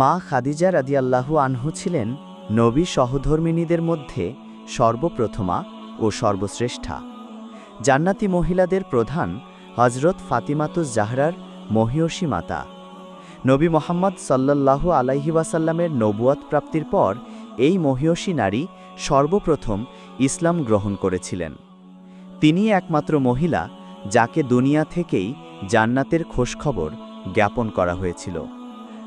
মা খাদিজা রাদিয়াল্লাহু আনহু ছিলেন নবী সহধর্মিনীদের মধ্যে সর্বপ্রথমা ও সর্বশ্রেষ্ঠা। জান্নাতি মহিলাদের প্রধান হজরত ফাতিমাতুজ জাহরার মহিয়সী মাতা। নবী মোহাম্মদ সাল্লাল্লাহু আলাইহি ওয়াসাল্লামের নবুয়াত প্রাপ্তির পর এই মহিয়সী নারী সর্বপ্রথম ইসলাম গ্রহণ করেছিলেন। তিনি একমাত্র মহিলা যাকে দুনিয়া থেকেই জান্নাতের খোঁজখবর জ্ঞাপন করা হয়েছিল।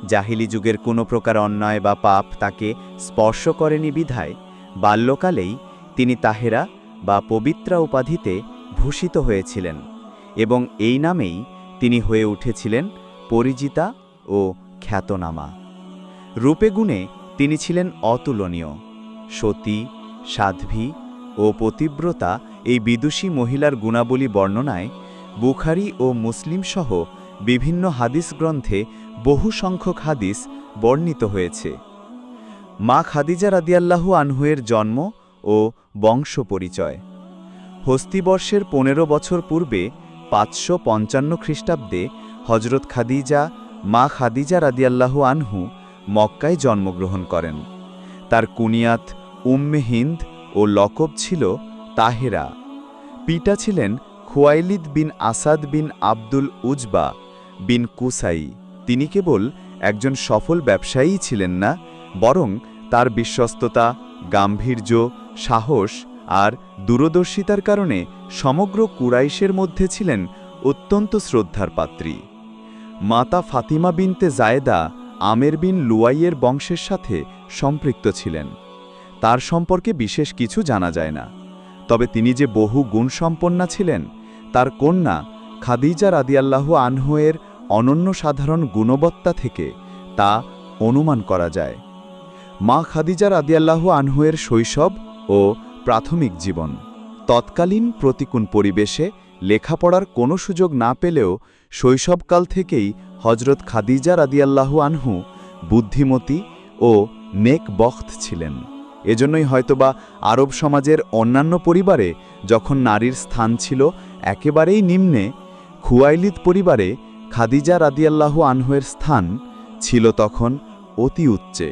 জাহিলি যুগের কোনো প্রকার অন্যায় বা পাপ তাকে স্পর্শ করেনি বিধায়। বাল্যকালেই তিনি তাহেরা বা পবিত্রা উপাধিতে ভূষিত হয়েছিলেন এবং এই নামেই তিনি হয়ে উঠেছিলেন পরিজিতা ও খ্যাতনামা। রূপে গুণে তিনি ছিলেন অতুলনীয়, সতী, সাধ্বী ও পতিব্রতা এই বিদুষী মহিলার গুণাবলী বর্ণনায় বুখারি ও মুসলিম সহ বিভিন্ন হাদিস গ্রন্থে বহু সংখ্যক হাদিস বর্ণিত হয়েছে। মা খাদিজা রাদিয়াল্লাহু আনহুয়ের জন্ম ও বংশ পরিচয় হস্তিবর্ষের পনেরো বছর পূর্বে পাঁচশো পঞ্চান্ন খ্রিস্টাব্দে হজরত খাদিজা, মা খাদিজা রাদিয়াল্লাহু আনহু মক্কায় জন্মগ্রহণ করেন। তার কুনিয়াত, উম্মে হিন্দ ও লকব ছিল তাহেরা। পিতা ছিলেন খুয়াইলিদ বিন আসাদ বিন আব্দুল উজবা বিন কুসাই। তিনি কেবল একজন সফল ব্যবসায়ী ছিলেন না, বরং তার বিশ্বস্ততা, গাম্ভীর্য, সাহস আর দূরদর্শিতার কারণে সমগ্র কুরাইশের মধ্যে ছিলেন অত্যন্ত শ্রদ্ধার পাত্রী। মাতা ফাতিমা বিনতে জায়েদা আমের বিন লুয়াইয়ের বংশের সাথে সম্পৃক্ত ছিলেন। তার সম্পর্কে বিশেষ কিছু জানা যায় না। তবে তিনি যে বহু গুণসম্পন্না ছিলেন, তার কন্যা খাদিজা রাদিয়াল্লাহু আনহুয়ের অনন্য সাধারণ গুণবত্তা থেকে তা অনুমান করা যায়। মা খাদিজা রাদিয়াল্লাহু আনহুয়ের শৈশব ও প্রাথমিক জীবন। তৎকালীন প্রতিকূল পরিবেশে লেখাপড়ার কোনো সুযোগ না পেলেও শৈশবকাল থেকেই হজরত খাদিজা রাদিয়াল্লাহু আনহু বুদ্ধিমতী ও নেক বখ্ত ছিলেন। এজন্যই হয়তোবা আরব সমাজের অন্যান্য পরিবারে যখন নারীর স্থান ছিল একেবারেই নিম্নে খুয়াইলিদ পরিবারে খাদিজা রাদিয়াল্লাহু আনহুয়ের স্থান ছিল তখন অতি উচ্চে।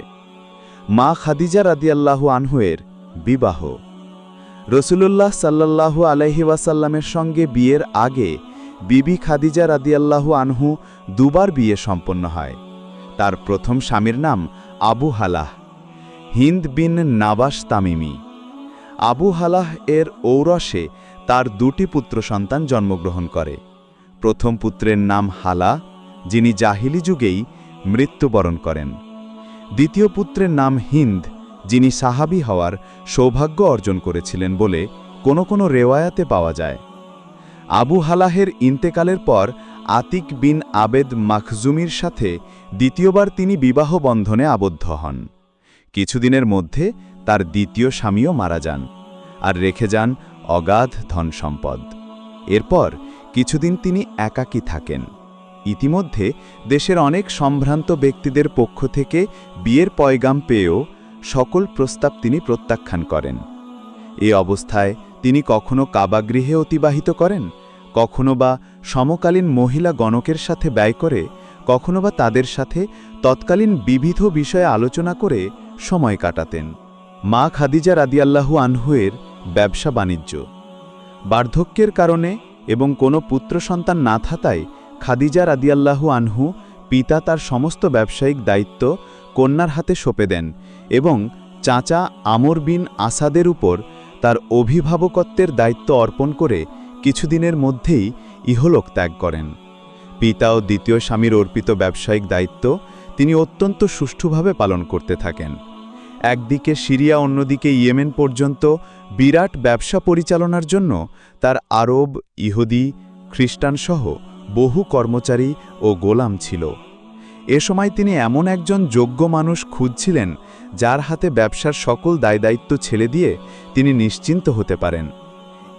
মা খাদিজা রাদিয়াল্লাহু আনহুয়ের বিবাহ। রসুলুল্লাহ সাল্লাল্লাহু আলাইহি ওয়াসাল্লামের সঙ্গে বিয়ের আগে বিবি খাদিজা রাদিয়াল্লাহু আনহু দুবার বিয়ে সম্পন্ন হয়। তার প্রথম স্বামীর নাম আবু হালাহ, হিন্দ বিন নাবাস তামিমি। আবু হালাহ এর ঔরসে তার দুটি পুত্র সন্তান জন্মগ্রহণ করে। প্রথম পুত্রের নাম হালা, যিনি জাহিলি যুগেই মৃত্যুবরণ করেন। দ্বিতীয় পুত্রের নাম হিন্দ, যিনি সাহাবি হওয়ার সৌভাগ্য অর্জন করেছিলেন বলে কোনো কোনো রেওয়ায়াতে পাওয়া যায়। আবু হালাহের ইন্তেকালের পর আতিক বিন আবেদ মাখজুমির সাথে দ্বিতীয়বার তিনি বিবাহ বন্ধনে আবদ্ধ হন। কিছুদিনের মধ্যে তার দ্বিতীয় স্বামীও মারা যান আর রেখে যান অগাধ ধনসম্পদ। এরপর কিছুদিন তিনি একাকী থাকেন। ইতিমধ্যে দেশের অনেক সম্ভ্রান্ত ব্যক্তিদের পক্ষ থেকে বিয়ের পয়গাম পেয়েও সকল প্রস্তাব তিনি প্রত্যাখ্যান করেন। এ অবস্থায় তিনি কখনো কাবাগৃহে অতিবাহিত করেন, কখনো বা সমকালীন মহিলা গণকের সাথে ব্যয় করে, কখনো বা তাদের সাথে তৎকালীন বিবিধ বিষয়ে আলোচনা করে সময় কাটাতেন। মা খাদিজা রাদিয়াল্লাহু আনহুয়ের ব্যবসা বাণিজ্য। বার্ধক্যের কারণে এবং কোনো পুত্র সন্তান না থাকায় খাদিজা রাদিয়াল্লাহু আনহু পিতা তার সমস্ত ব্যবসায়িক দায়িত্ব কন্যার হাতে সঁপে দেন এবং চাচা আমর বিন আসাদের উপর তার অভিভাবকত্বের দায়িত্ব অর্পণ করে কিছুদিনের মধ্যেই ইহলোক ত্যাগ করেন। পিতা ও দ্বিতীয় স্বামীর অর্পিত ব্যবসায়িক দায়িত্ব তিনি অত্যন্ত সুষ্ঠুভাবে পালন করতে থাকেন। একদিকে সিরিয়া, অন্যদিকে ইয়েমেন পর্যন্ত বিরাট ব্যবসা পরিচালনার জন্য তার আরব, ইহুদি খ্রিস্টানসহ বহু কর্মচারী ও গোলাম ছিল। এ সময় তিনি এমন একজন যোগ্য মানুষ খুঁজছিলেন যার হাতে ব্যবসার সকল দায়দায়িত্ব ছেড়ে দিয়ে তিনি নিশ্চিন্ত হতে পারেন।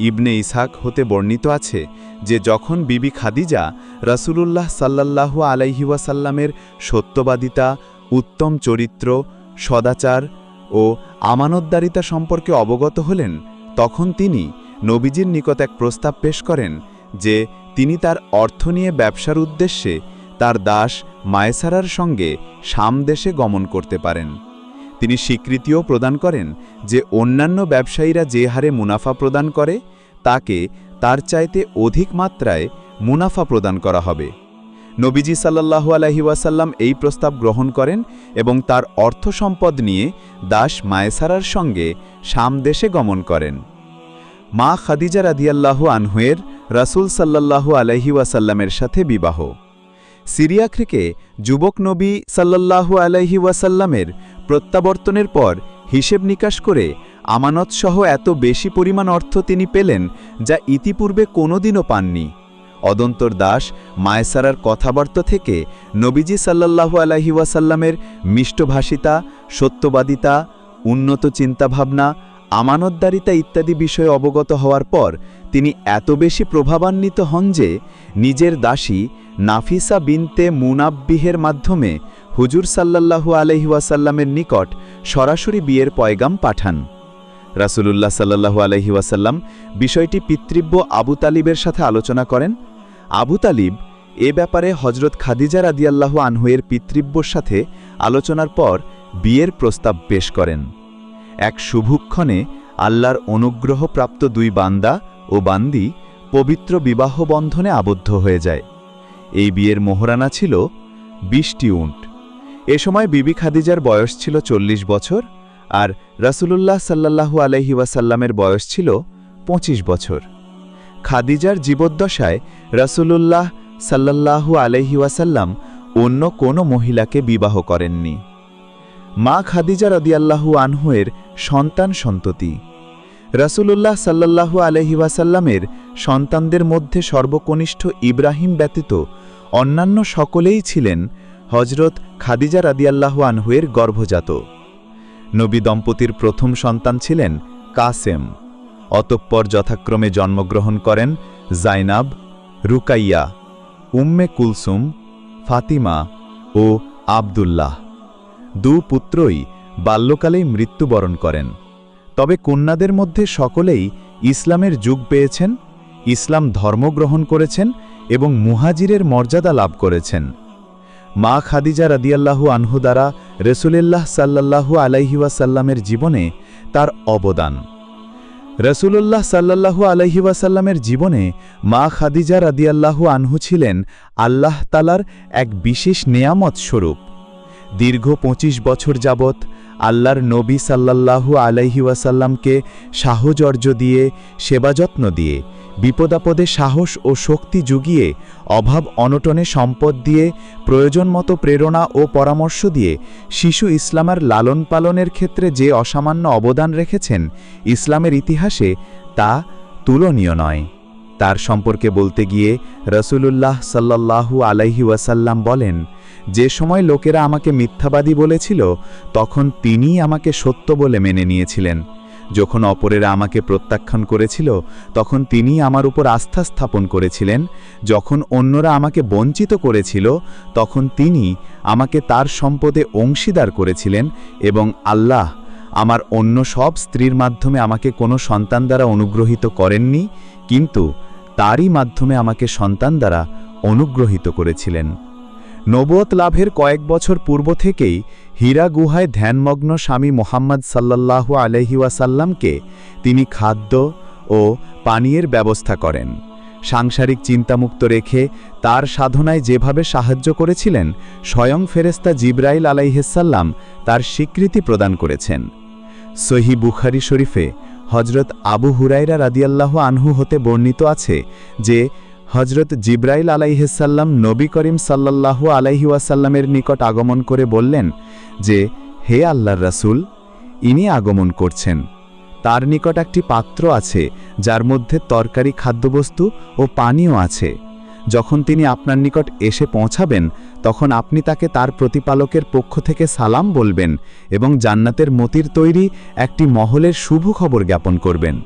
ইবনে ইসাক হতে বর্ণিত আছে যে যখন বিবি খাদিজা রাসূলুল্লাহ সাল্লাল্লাহু আলাইহি ওয়াসাল্লামের সত্যবাদিতা, উত্তম চরিত্র সদাচার ও আমানতদারিতা সম্পর্কে অবগত হলেন, তখন তিনি নবীজির নিকট এক প্রস্তাব পেশ করেন যে তিনি তার অর্থ নিয়ে ব্যবসার উদ্দেশ্যে তার দাস মায়েসারার সঙ্গে সামদেশে গমন করতে পারেন। তিনি স্বীকৃতিও প্রদান করেন যে অন্যান্য ব্যবসায়ীরা যে হারে মুনাফা প্রদান করে, তাকে তার চাইতে অধিক মাত্রায় মুনাফা প্রদান করা হবে। নবীজি সাল্লাল্লাহু আলহি ওয়াসাল্লাম এই প্রস্তাব গ্রহণ করেন এবং তার অর্থ সম্পদ নিয়ে দাস মায়েসারার সঙ্গে শাম দেশে গমন করেন। মা খাদিজা রাদিয়াল্লাহু আনহুয়ের রাসূল সাল্লাল্লাহু আলহি ওয়াসাল্লামের সাথে বিবাহ। সিরিয়া থেকে যুবক নবী সাল্লাল্লাহু আলাইহি ওয়াসাল্লামের প্রত্যাবর্তনের পর হিসেব নিকাশ করে আমানতসহ এত বেশি পরিমাণ অর্থ তিনি পেলেন যা ইতিপূর্বে কোনোদিনও পাননি। অদন্তর দাস মায়েসারার কথাবার্তা থেকে নবীজি সাল্লাল্লাহু আলাইহি ওয়াসাল্লামের মিষ্টভাষিতা, সত্যবাদিতা, উন্নত চিন্তাভাবনা, আমানতদারিতা ইত্যাদি বিষয়ে অবগত হওয়ার পর তিনি এত বেশি প্রভাবান্বিত হন যে নিজের দাসী নাফিসা বিনতে মুনাব্বিহের মাধ্যমে হুজুর সাল্লাল্লাহু আলহি ওয়াসাল্লামের নিকট সরাসরি বিয়ের পয়গাম পাঠান। রাসূলুল্লাহ সাল্লাহু আলহিওয়াসাল্লাম বিষয়টি পিতৃব্য আবু তালিবের সাথে আলোচনা করেন। আবু তালিব এ ব্যাপারে হজরত খাদিজা রাদিয়াল্লাহু আনহুয়ের পিতৃব্যর সাথে আলোচনার পর বিয়ের প্রস্তাব পেশ করেন। এক শুভক্ষণে আল্লাহর অনুগ্রহপ্রাপ্ত দুই বান্দা ও বান্দি পবিত্র বিবাহ বন্ধনে আবদ্ধ হয়ে যায়। এই বিয়ের মোহরানা ছিল বিশটি উঁট। এ সময় বিবি খাদিজার বয়স ছিল চল্লিশ বছর আর রাসূলুল্লাহ সাল্লাল্লাহু আলহি ওয়াসাল্লামের বয়স ছিল ২৫ বছর। খাদিজার জীবদ্দশায় রাসূলুল্লাহ সাল্লাল্লাহু আলহি ওয়াসাল্লাম অন্য কোনো মহিলাকে বিবাহ করেননি। মা খাদিজা রদিয়াল্লাহু আনহুয়ের সন্তান সন্ততি। রাসূলুল্লাহ সাল্লাল্লাহু আলহি ওয়াসাল্লামের সন্তানদের মধ্যে সর্বকনিষ্ঠ ইব্রাহিম ব্যতীত অন্যান্য সকলেই ছিলেন হজরত খাদিজা রাদিয়াল্লাহু আনহুয়ের গর্ভজাত। নবী দম্পতির প্রথম সন্তান ছিলেন কাসেম। অতঃপর যথাক্রমে জন্মগ্রহণ করেন জাইনাব, রুকাইয়া, উম্মে কুলসুম, ফাতিমা ও আবদুল্লাহ। দু পুত্রই বাল্যকালেই মৃত্যুবরণ করেন। তবে কন্যাদের মধ্যে সকলেই ইসলামের যুগ পেয়েছেন, ইসলাম ধর্ম গ্রহণ করেছেন এবং মুহাজিরের মর্যাদা লাভ করেছেন। মা খাদিজা রাদিয়াল্লাহু আনহু দ্বারা রসুলিল্লাহ সাল্লাল্লাহু আলাইহিওয়াসাল্লামের জীবনে তার অবদান। রসুলুল্লাহ সাল্লাহু আলহিউসাল্লামের জীবনে মা খাদিজা রাদিয়াল্লাহু আনহু ছিলেন আল্লাহ তালার এক বিশেষ নেয়ামত স্বরূপ। দীর্ঘ ২৫ বছর যাবৎ আল্লাহর নবী সাল্লাহু আলহিউসাল্লামকে সাহচর্য দিয়ে সেবাযত্ন দিয়ে বিপদাপদে সাহস ও শক্তি জুগিয়ে, অভাব অনটনে সম্পদ দিয়ে, প্রয়োজন মতো প্রেরণা ও পরামর্শ দিয়ে শিশু ইসলামের লালন পালনের ক্ষেত্রে যে অসামান্য অবদান রেখেছেন ইসলামের ইতিহাসে, তা তুলনীয় নয়। তার সম্পর্কে বলতে গিয়ে রসুলুল্লাহ সাল্লাল্লাহু আলাইহি ওয়াসাল্লাম বলেন, যে সময় লোকেরা আমাকে মিথ্যাবাদী বলেছিল, তখন তিনিই আমাকে সত্য বলে মেনে নিয়েছিলেন। যখন অপরেরা আমাকে প্রত্যাখ্যান করেছিল, তখন তিনি আমার উপর আস্থা স্থাপন করেছিলেন। যখন অন্যরা আমাকে বঞ্চিত করেছিল, তখন তিনি আমাকে তার সম্পদে অংশীদার করেছিলেন এবং আল্লাহ আমার অন্য সব স্ত্রীর মাধ্যমে আমাকে কোনো সন্তান দ্বারা অনুগ্রহিত করেননি, কিন্তু তারই মাধ্যমে আমাকে সন্তান দ্বারা অনুগ্রহিত করেছিলেন। নবত লাভের কয়েক বছর পূর্ব থেকেই হীরা গুহায় ধ্যানমগ্ন স্বামী মোহাম্মদ সাল্লাল্লাহু আলহি ওয়াসাল্লামকে তিনি খাদ্য ও পানীয়ের ব্যবস্থা করেন। সাংসারিক চিন্তামুক্ত রেখে তার সাধনায় যেভাবে সাহায্য করেছিলেন, স্বয়ং ফেরেস্তা জিব্রাইল আলাইহেসাল্লাম তার স্বীকৃতি প্রদান করেছেন। সহি বুখারি শরীফে হজরত আবু হুরাইরা রাদিয়াল্লাহ আনহু হতে বর্ণিত আছে যে হজরত জিব্রাইল আলাইহিসাল্লাম নবী করিম সাল্লাল্লাহু আলাইহি ওয়াসাল্লামের নিকট আগমন করে বললেন যে, হে আল্লাহর রাসুল, ইনি আগমন করছেন। তার নিকট একটি পাত্র আছে, যার মধ্যে তরকারি, খাদ্যবস্তু ও পানীয় আছে। যখন তিনি আপনার নিকট এসে পৌঁছাবেন, তখন আপনি তাকে তার প্রতিপালকের পক্ষ থেকে সালাম বলবেন এবং জান্নাতের মতির তৈরি একটি মহলের শুভ খবর জ্ঞাপন করবেন।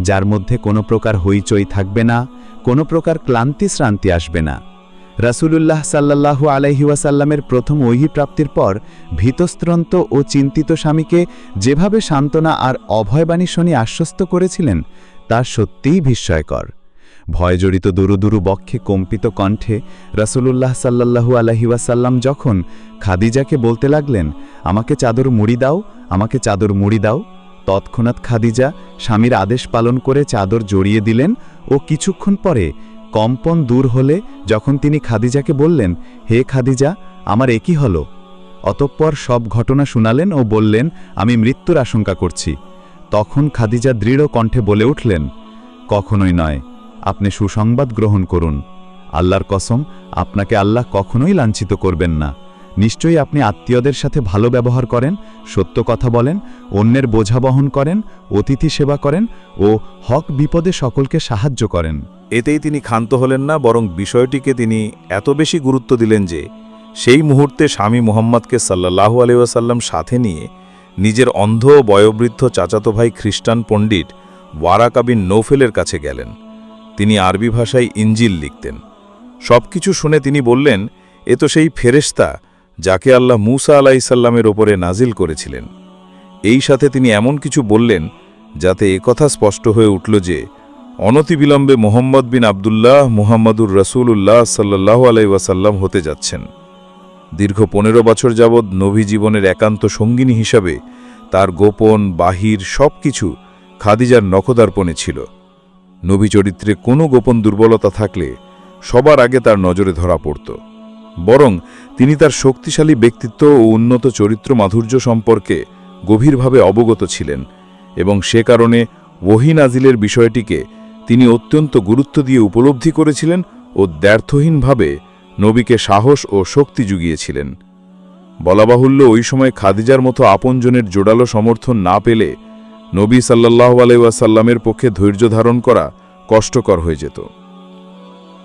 যার মধ্যে কোনো প্রকার হইচই থাকবে না, কোনো প্রকার ক্লান্তি শ্রান্তি আসবে না। রাসূলুল্লাহ সাল্লাল্লাহু আলাইহি ওয়াসাল্লামের প্রথম প্রাপ্তির পর ভীতস্ত্রন্ত ও চিন্তিত স্বামীকে যেভাবে সান্ত্বনা আর অভয়বাণী শনি আশ্বস্ত করেছিলেন, তা সত্যিই বিস্ময়কর। ভয়জড়িত দুরু দুরু বক্ষে কম্পিত কণ্ঠে রাসূলুল্লাহ সাল্লাল্লাহু আলাইহি ওয়াসাল্লাম যখন খাদিজাকে বলতে লাগলেন, আমাকে চাদর মুড়ি দাও, আমাকে চাদর মুড়ি দাও তৎক্ষণাৎ খাদিজা স্বামীর আদেশ পালন করে চাদর জড়িয়ে দিলেন ও কিছুক্ষণ পরে কম্পন দূর হলে যখন তিনি খাদিজাকে বললেন, হে খাদিজা, আমার একই হলো? অতঃপর সব ঘটনা শুনালেন ও বললেন, আমি মৃত্যুর আশঙ্কা করছি। তখন খাদিজা দৃঢ় কণ্ঠে বলে উঠলেন, কখনোই নয়, আপনি সুসংবাদ গ্রহণ করুন। আল্লাহর কসম, আপনাকে আল্লাহ কখনোই লাঞ্ছিত করবেন না। নিশ্চয়ই আপনি আত্মীয়দের সাথে ভালো ব্যবহার করেন, সত্য কথা বলেন, অন্যের বোঝা বহন করেন, অতিথি সেবা করেন ও হক বিপদে সকলকে সাহায্য করেন। এতেই তিনি ক্ষান্ত হলেন না, বরং বিষয়টিকে তিনি এত বেশি গুরুত্ব দিলেন যে, সেই মুহূর্তে স্বামী মুহাম্মদকে সাল্লাহু আলিউসাল্লাম সাথে নিয়ে নিজের অন্ধ ও বয়োবৃদ্ধ চাচাতো ভাই খ্রিস্টান পণ্ডিত ওয়ারাকাবিন নৌফেলের কাছে গেলেন। তিনি আরবি ভাষায় ইঞ্জিল লিখতেন। সব কিছু শুনে তিনি বললেন, এ তো সেই ফেরেশতা যাকে আল্লাহ মুসা আলাইসাল্লামের ওপরে নাজিল করেছিলেন। এই সাথে তিনি এমন কিছু বললেন, যাতে একথা স্পষ্ট হয়ে উঠল যে, অনতিবিলম্বে মোহাম্মদ বিন আবদুল্লাহ মুহাম্মদুর রসুল্লাহ সাল্লাহ আলাইসাল্লাম হতে যাচ্ছেন। দীর্ঘ পনেরো বছর যাবৎ নভী জীবনের একান্ত সঙ্গিনী হিসাবে তার গোপন, বাহির সব কিছু খাদিজার নখদার্পণে ছিল। নবী চরিত্রে কোনো গোপন দুর্বলতা থাকলে সবার আগে তার নজরে ধরা পড়ত। বরং তিনি তার শক্তিশালী ব্যক্তিত্ব ও উন্নত চরিত্র মাধুর্য সম্পর্কে গভীরভাবে অবগত ছিলেন এবং সে কারণে ওহি নাজিলের বিষয়টিকে তিনি অত্যন্ত গুরুত্ব দিয়ে উপলব্ধি করেছিলেন ও দ্ব্যর্থহীনভাবে নবীকে সাহস ও শক্তি জুগিয়েছিলেন। বলাবাহুল্য ওই সময় খাদিজার মতো আপনজনের জোরালো সমর্থন না পেলে নবী সাল্লাহ আলাইসাল্লামের পক্ষে ধৈর্য ধারণ করা কষ্টকর হয়ে যেত।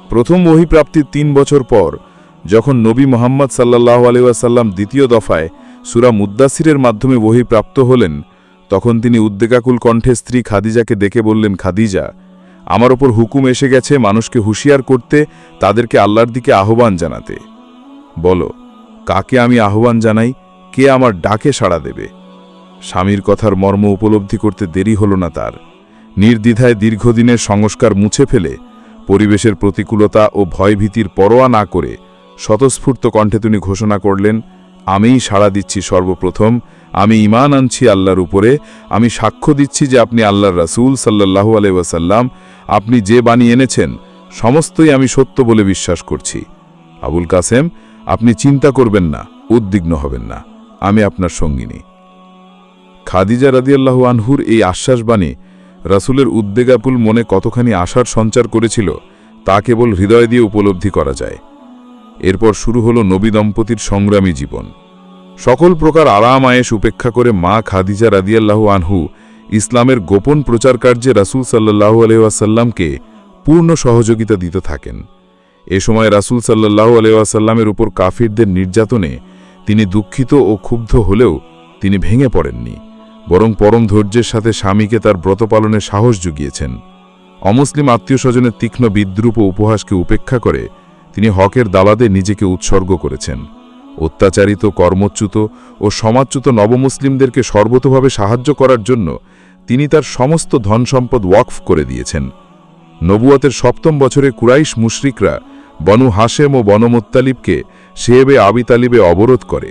প্রথম বহিপ্রাপ্তির তিন বছর পর যখন নবী মোহাম্মদ সাল্লাহ আলাইসাল্লাম দ্বিতীয় দফায় সুরা মুদ্দাসিরের মাধ্যমে বহিপ্রাপ্ত হলেন, তখন তিনি উদ্বেগাকুল কণ্ঠে স্ত্রী খাদিজাকে দেখে বললেন, খাদিজা, আমার ওপর হুকুম এসে গেছে মানুষকে হুঁশিয়ার করতে, তাদেরকে আল্লাহর দিকে আহ্বান জানাতে। বলো, কাকে আমি আহ্বান জানাই? কে আমার ডাকে সাড়া দেবে? স্বামীর কথার মর্ম উপলব্ধি করতে দেরি হল না তার। নির্দ্বিধায় দীর্ঘদিনের সংস্কার মুছে ফেলে, পরিবেশের প্রতিকূলতা ও ভয়ভীতির পরোয়া না করে স্বতঃস্ফূর্ত কণ্ঠে তিনি ঘোষণা করলেন, আমিই সাড়া দিচ্ছি সর্বপ্রথম, আমি ইমান আনছি আল্লাহর উপরে, আমি সাক্ষ্য দিচ্ছি যে আপনি আল্লাহর রাসূল সাল্লাহু আলাইসাল্লাম আপনি যে বাণী এনেছেন, সমস্তই আমি সত্য বলে বিশ্বাস করছি। আবুল কাসেম, আপনি চিন্তা করবেন না, উদ্বিগ্ন হবেন না, আমি আপনার সঙ্গিনী। খাদিজা রাদিয়াল্লাহু আনহুর এই আশ্বাসবাণী রাসূলের উদ্বেগাপুল মনে কতখানি আশার সঞ্চার করেছিল, তা কেবল হৃদয় দিয়ে উপলব্ধি করা যায়। এরপর শুরু হলো নবী দম্পতির সংগ্রামী জীবন। সকল প্রকার আরাম আয়েস উপেক্ষা করে মা খাদিজা রাদিয়াল্লাহু আনহু ইসলামের গোপন প্রচার কার্যে রাসূল সাল্লাহু আলহাসাল্লামকে পূর্ণ সহযোগিতা দিতে থাকেন। এ সময় রাসূল সাল্লাহু আলহাসাল্লামের উপর কাফিরদের নির্যাতনে তিনি দুঃখিত ও ক্ষুব্ধ হলেও তিনি ভেঙে পড়েননি, বরং পরম ধৈর্যের সাথে স্বামীকে তার ব্রত পালনের সাহস জুগিয়েছেন। অমুসলিম আত্মীয় স্বজনের তীক্ষ্ণ বিদ্রুপ ও উপহাসকে উপেক্ষা করে তিনি হকের দালাদে নিজেকে উৎসর্গ করেছেন। অত্যাচারিত, কর্মচ্যুত ও সমাজচ্যুত নবমুসলিমদেরকে সর্বতভাবে সাহায্য করার জন্য তিনি তার সমস্ত ধন সম্পদ ওয়াকফ করে দিয়েছেন। নবুয়াতের সপ্তম বছরে কুরাইশ মুশরিকরা বনু হাশেম ও বনমুত্তালিবকে শেবে আবি তালিবে অবরোধ করে।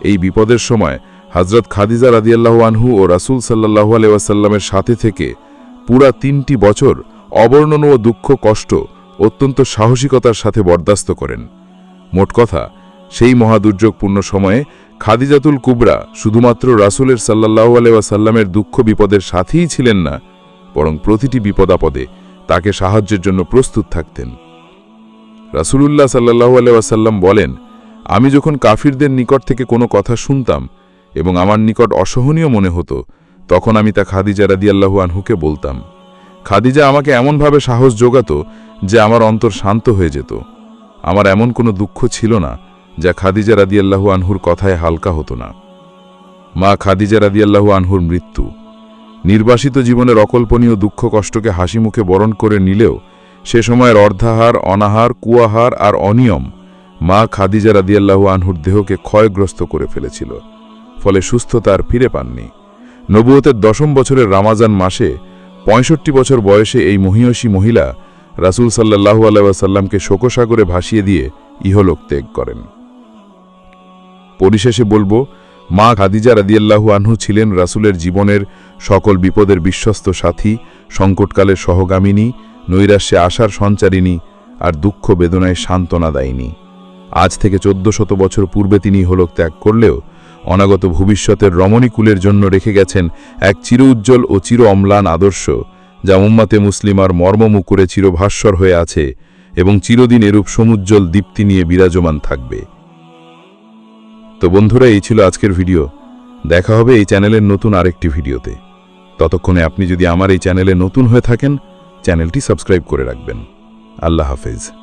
এই বিপদের সময় হজরত খাদিজা রাদিয়াল্লাহু আনহু ও রাসূল সাল্লাহু আলাইসাল্লামের সাথে থেকে পুরা তিনটি বছর অবর্ণন ও দুঃখ কষ্ট অত্যন্ত সাহসিকতার সাথে বরদাস্ত করেন। মোট কথা, সেই মহাদুর্যোগপূর্ণ সময়ে খাদিজাতুল কুবরা শুধুমাত্র রাসূলের সাল্লাহু আলাইসাল্লামের দুঃখ বিপদের সাথেই ছিলেন না, বরং প্রতিটি বিপদাপদে তাকে সাহায্যের জন্য প্রস্তুত থাকতেন। রাসূলুল্লাহ সাল্লাহু আলাইসাল্লাম বলেন, আমি যখন কাফিরদের নিকট থেকে কোনো কথা শুনতাম এবং আমার নিকট অসহনীয় মনে হতো, তখন আমি তা খাদিজা রাদিয়াল্লাহু আনহুকে বলতাম। খাদিজা আমাকে এমনভাবে সাহস যোগাত যে আমার অন্তর শান্ত হয়ে যেত। আমার এমন কোনো দুঃখ ছিল না যা খাদিজা রাদিয়াল্লাহু আনহুর কথায় হালকা হতো না। মা খাদিজা রাদিয়াল্লাহু আনহুর মৃত্যু। নির্বাসিত জীবনের অকল্পনীয় দুঃখ কষ্টকে হাসি মুখে বরণ করে নিলেও সে সময়ের অর্ধাহার, অনাহার, কুয়াহার আর অনিয়ম মা খাদিজা রাদিয়াল্লাহু আনহুর দেহকে ক্ষয়গ্রস্ত করে ফেলেছিল। ফলে সুস্থতা আর ফিরে পাননি। নবুয়তের দশম বছরের রামাজান মাসে পঁয়ষট্টি বছর বয়সে এই মহিয়সী মহিলা রাসূল সাল্লাল্লাহু আলাইহি ওয়াসাল্লামকে শোকসাগরে ভাসিয়ে দিয়ে ইহলোক ত্যাগ করেন। পরিশেষে বলব, মা খাদিজা রাদিয়াল্লাহু আনহু ছিলেন রাসূলের জীবনের সকল বিপদের বিশ্বস্ত সাথী, সংকটকালের সহগামিনী, নৈরাশ্যে আশার সঞ্চারিণী আর দুঃখ বেদনায় সান্ত্বনা দায়িনী। আজ থেকে চোদ্দ শত বছর পূর্বে তিনি হলোক ত্যাগ করলেও অনাগত ভবিষ্যতের রমণীকুলের জন্য রেখে গেছেন এক চির উজ্জ্বল ও চির অম্লান আদর্শ, যা উম্মাতে মুসলিমার মর্মমুকুরে চিরভাস্বর হয়ে আছে এবং চিরদিন এরূপ সমুজ্জ্বল দীপ্তি নিয়ে বিরাজমান থাকবে। তো বন্ধুরা, এই ছিল আজকের ভিডিও। দেখা হবে এই চ্যানেলের নতুন আরেকটি ভিডিওতে। ততক্ষণে আপনি যদি আমার এই চ্যানেলে নতুন হয়ে থাকেন, চ্যানেলটি সাবস্ক্রাইব করে রাখবেন। আল্লাহ হাফেজ।